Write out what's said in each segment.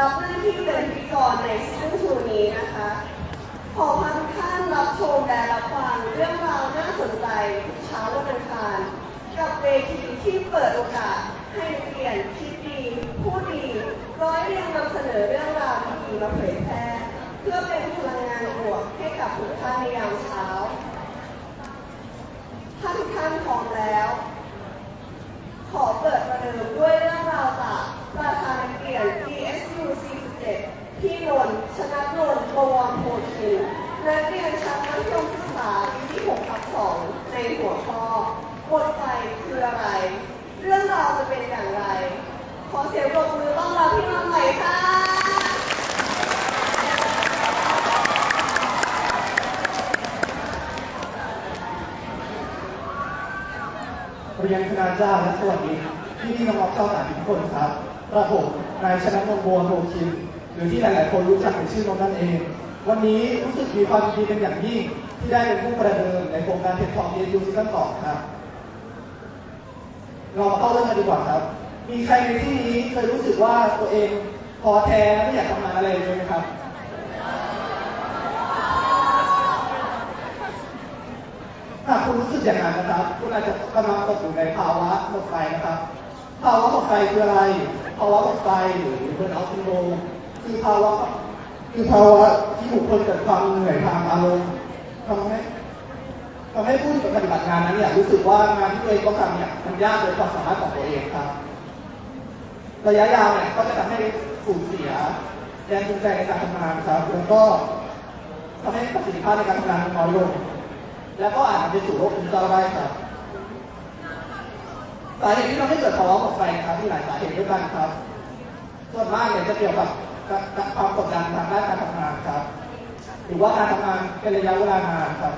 รับหน้าที่เป็นพิธีกรในซีซั่นชูนี้นะคะ ขอพาทุกท่านรับชมและรับฟังเรื่องราวน่าสนใจทุกเช้าวันอังคาร กับเวทีที่เปิดโอกาสให้นักเรียนคิดดีพูดดีร้อยเรียงนำเสนอเรื่องราวดีมาเผยแพร่เพื่อเป็นพลังงานบวกให้กับทุกท่านในยามเช้าท่านท่านพร้อมแล้ว ขอเปิดประเดิมด้วยเรื่องราวจากประธานนักเรียน 47พี่นนท์ชนะนนท์บวรโพธินนักเรียนชั้นมัธยมศึกษาปีที่6ทับ2ในหัวข้อบทไฟคืออะไร เรื่องราวจะเป็นอย่างไร ขอเสียงปรบมือต้อนรับพี่นนท์หน่อยค่ะเรียนคณะเจ้าและสวัสดีพี่พี่น้องๆชาวสารทุกคนครับ ระผมนายชนะนนท์บัวโรคินหรือที่หลาย ๆ คนรู้จักในชื่อนนนั่นเอง วันนี้รู้สึกมีความดีเป็นอย่างยิ่งที่ได้เป็นผู้ประเดิมในโครงการเทคทองเรียนยูซีซั่นต่อครับ เรามาเข้าเรื่องกันดีกว่าครับ มีใครในที่นี้เคยรู้สึกว่าตัวเองพอแท้ไม่อยากทำงานอะไรเลยไหมครับถ้าคุณรู้สึกอย่างนั้นนะครับ คุณอาจจะกำลังตกอยู่ในภาวะหมดไฟนะครับ ภาวะหมดไฟคืออะไร ภาวะหมดไฟหรือเบิร์นเอาท์ซิโดคือภาวะคือภาวะที่บุคคลเกิดความเหนื่อยทางอารมณ์ทำให้ทำให้ผู้ที่ปฏิบัติงานนั้นเนี่ยรู้สึกว่างานที่ตัวเองต้องทำเนี่ยมันยากเกินความสามารถของตัวเองครับ ระยะยาวเนี่ยก็จะทำให้สูญเสียแรงจูงใจในการทำงานครับแล้วก็ทำให้ประสิทธิภาพในการทำงานน้อยลง แล้วก็อาจนำไปสู่โรคซึมเศร้าได้ครับ สาเหตุที่ทำให้เกิดภาวะหมดไฟครับมีหลายสาเหตุด้วยกันครับ ส่วนมากเนี่ยจะเกี่ยวกับความกดดันทางด้านการทำงานครับหรือว่าการทำงานเป็นระยะเวลานานครับ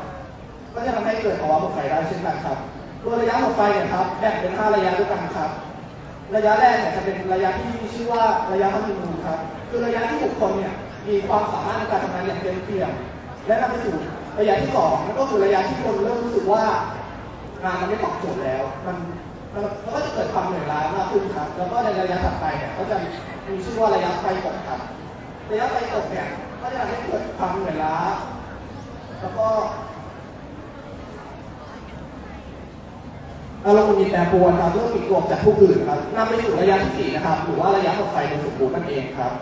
ก็จะทำให้เกิดภาวะหมดไฟได้เช่นกันครับโดยระยะหมดไฟเนี่ยครับแบ่งเป็นห้าระยะด้วยกันครับ ระยะแรกเนี่ยจะเป็นระยะที่ชื่อว่าระยะฮันนีมูนครับ คือระยะที่บุคคลเนี่ยมีความสามารถในการทำงานอย่างเต็มเปี่ยมและนำไปสู่ระยะที่สองนั่นก็คือระยะที่คนเริ่มรู้สึกว่างานมันไม่ตอบโจทย์แล้ว มัน มันก็จะเกิดความเหนื่อยล้ามากขึ้นครับ แล้วก็ในระยะถัดไปเนี่ยก็จะมีชื่อว่าระยะไฟตกครับ ระยะไฟตกเนี่ยก็จะทำให้เกิดความเหนื่อยล้า แล้วก็อารมณ์หงุดหงิดแปรปรวนครับเรื่องปิดตัวจากผู้อื่นครับนำไปสู่ระยะที่สี่นะครับ หรือว่าระยะหมดไฟโดยสมบูรณ์นั่นเองครับ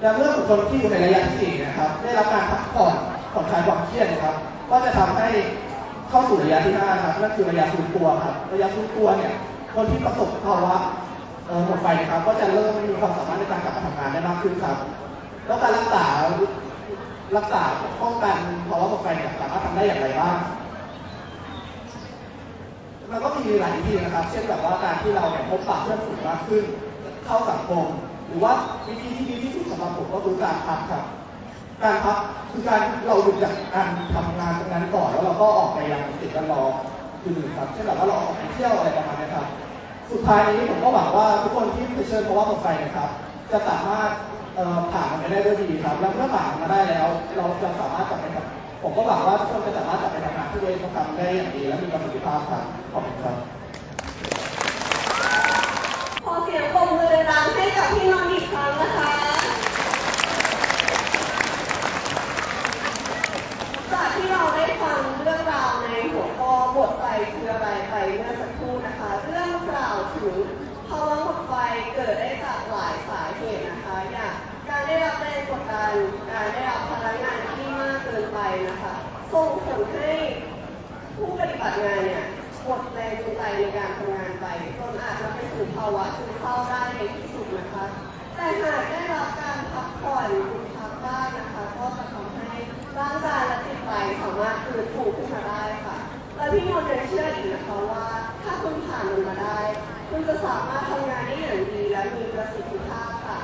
และเมื่อบุคคลที่อยู่ในระยะที่สี่นะครับ ได้รับการพักผ่อนผ่อนคลายความเครียดนะครับ ก็จะทำให้ เข้าสู่ระยะที่ห้าครับนั่นคือระยะฟื้นตัวครับ ระยะฟื้นตัวเนี่ยคนที่ประสบภาวะหมดไฟนะครับ ก็จะเริ่มมีความสามารถในการกลับมาทำงานได้มากขึ้นครับ แล้วการรักษารักษาป้องกันภาวะหมดไฟเนี่ยสามารถทำได้อย่างไรบ้างมันก็มีหลายวิธีนะครับ เช่นแบบว่าการที่เราเนี่ยพบปะเพื่อนฝูงมากขึ้น เข้าสังคมหรือว่าวิธีที่ดีที่สุดสำหรับผมก็คือการพักครับ การพักคือการเราหยุดจากการทำงานตรงนั้นก่อนแล้วเราก็ออกไปยังสิ่งแวดล้อมอื่นๆครับเช่นแบบว่าเราออกไปเที่ยวอะไรประมาณนี้ครับ สุดท้ายนี้ผมก็หวังว่าทุกคนที่เชิญภาะวะหมดไฟนะครับ จะสามารถเอ่อผ่านมันไปได้ด้วยดีครับ แล้วเมื่อผ่านมันมาได้แล้ว เราจะสามารถกลับไปทำผมก็หวังว่าทุกคนจะสามารถกลับไปทำงานที่ตัวเองต้องทำได้อย่างดีและมีประสิทธิภาพครับขอบคุณครับ ขอเสียงปรบมือดังๆให้กับพี่นนท์อีกครั้งนะคะ จากที่เราได้ฟังเรื่องราวในหัวข้อบทไฟคืออะไรไปเมื่อสักครู่นะคะ เรื่องราวถึงภาวะหมดไฟเกิ ดได้จากหลายสาเหตุนะคะ อย่างการได้รับแรงกดดัน การได้รับพลังงานที่มากเกินไปนะคะส่งผลให้ผู้ปฏิบัติงานเนี่ยหมดแรงจูงใจในการทำงานไปจนอาจจะไปสู่ภาวะซึมเศร้าได้ในที่สุดนะคะ แต่หากได้รับการพักผ่อนหยุดพักบ้างนะคะ ก็จะทำให้ร่างกายและจิตใจสามารถฟื้นฟูขึ้นมาได้ค่ะและพี่มนต์เชื่ออีกนะคะว่า ถ้าคุณผ่านมันมาได้ คุณจะสามารถทำงานได้อย่างดีและมีประสิทธิภาพค่ะ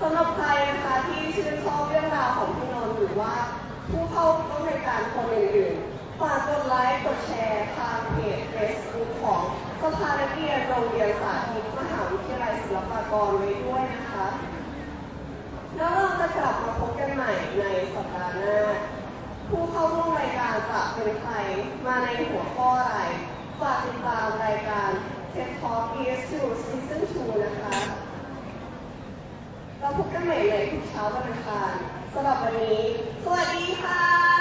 สำหรับใครนะคะที่ชื่นชอบเรื่องราวของพี่นนท์หรือว่าผู้เข้าร่วมในการคนอื่นๆฝากกดไลค์กดแชร์ทางเพจ Facebook ของสภานักเรียนโรงเรียนสาธิตมหาวิทยาลัยศิลปากรไว้ด้วยนะคะ แล้วเราจะกลับมาพบกันใหม่ในสัปดาห์หน้าผู้เข้าร่วมรายการจะเป็นใครมาในหัวข้ออะไร ฝากติดตามรายการ TED ชูซีซั่นชูนะคะ เราพบกันใหม่ในทุกเช้าวันอังคารสำหรับวันนี้ สวัสดีค่ะ